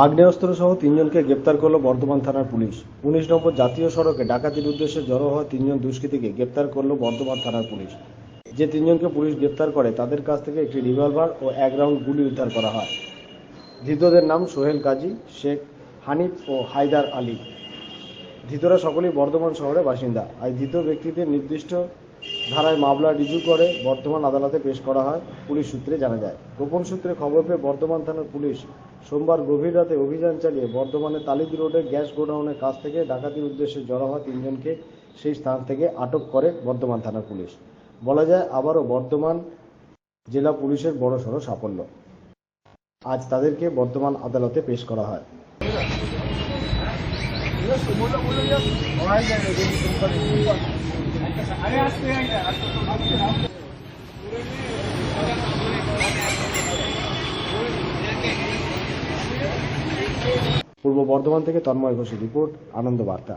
আগ্নেয়াস্ত্র সহ তিনজনকে গ্রেপ্তার করল বর্ধমান থানার পুলিশ। উনিশ নম্বর জাতীয় সড়কে ডাকাতির উদ্দেশ্যে জড়ো হওয়া তিনজন দুষ্কৃতীকে গ্রেপ্তার করল বর্ধমান থানার পুলিশ। যে তিনজনকে পুলিশ গ্রেপ্তার করে, তাদের কাছ থেকে একটি রিভলভার ও এক রাউন্ড গুলি উদ্ধার করা হয়। ধৃতদের নাম সোহেল কাজী, শেখ হানিফ ও হায়দার আলী। ধৃতরা সকলেই বর্ধমান শহরের বাসিন্দা। আর ধৃত ব্যক্তিদের নির্দিষ্ট ধারায় মামলা রিজু করে বর্ধমান আদালতে পেশ করা হয় পুলিশ সূত্রে জানা যায় গোপন সূত্রে খবর পেয়ে বর্ধমান থানার পুলিশ সোমবার গভীর রাতে অভিযান চালিয়ে বর্ধমানের তালিদি রোডের গ্যাস গোডাউনের কাছ থেকে ডাকাতির উদ্দেশ্যে জড়ো হওয়া তিনজনকে সেই স্থান থেকে আটক করে বর্ধমান থানার পুলিশ বলা যায় আবারও বর্ধমান জেলা পুলিশের বড়সড় সাফল্য আজ তাদেরকে বর্ধমান আদালতে পেশ করা হয় পূর্ব বর্ধমান থেকে তন্ময় ঘোষের রিপোর্ট আনন্দ বার্তা